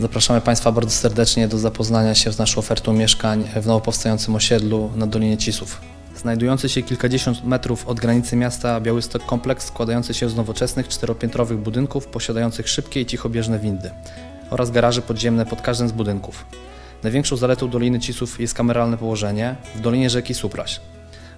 Zapraszamy Państwa bardzo serdecznie do zapoznania się z naszą ofertą mieszkań w nowo powstającym osiedlu na Dolinie Cisów. Znajdujący się kilkadziesiąt metrów od granicy miasta Białystok kompleks składający się z nowoczesnych czteropiętrowych budynków posiadających szybkie i cichobieżne windy oraz garaże podziemne pod każdym z budynków. Największą zaletą Doliny Cisów jest kameralne położenie w dolinie rzeki Supraś.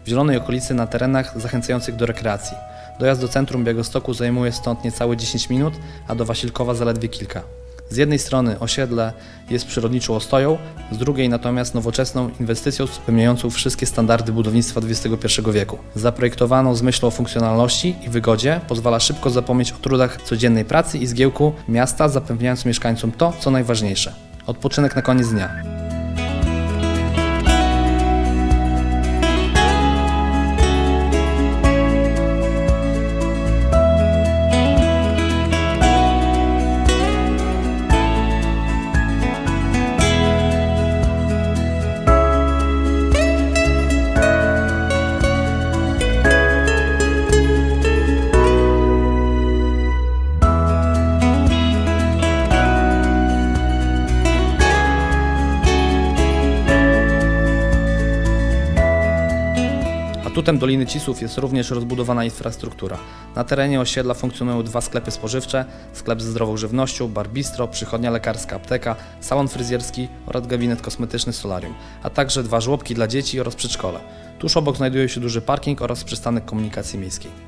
W zielonej okolicy na terenach zachęcających do rekreacji. Dojazd do centrum Białegostoku zajmuje stąd niecałe 10 minut, a do Wasilkowa zaledwie kilka. Z jednej strony osiedle jest przyrodniczą ostoją, z drugiej natomiast nowoczesną inwestycją spełniającą wszystkie standardy budownictwa XXI wieku. Zaprojektowaną z myślą o funkcjonalności i wygodzie pozwala szybko zapomnieć o trudach codziennej pracy i zgiełku miasta, zapewniając mieszkańcom to, co najważniejsze. Odpoczynek na koniec dnia. Atutem Doliny Cisów jest również rozbudowana infrastruktura. Na terenie osiedla funkcjonują dwa sklepy spożywcze, sklep ze zdrową żywnością, bar bistro, przychodnia lekarska, apteka, salon fryzjerski oraz gabinet kosmetyczny solarium, a także dwa żłobki dla dzieci oraz przedszkole. Tuż obok znajduje się duży parking oraz przystanek komunikacji miejskiej.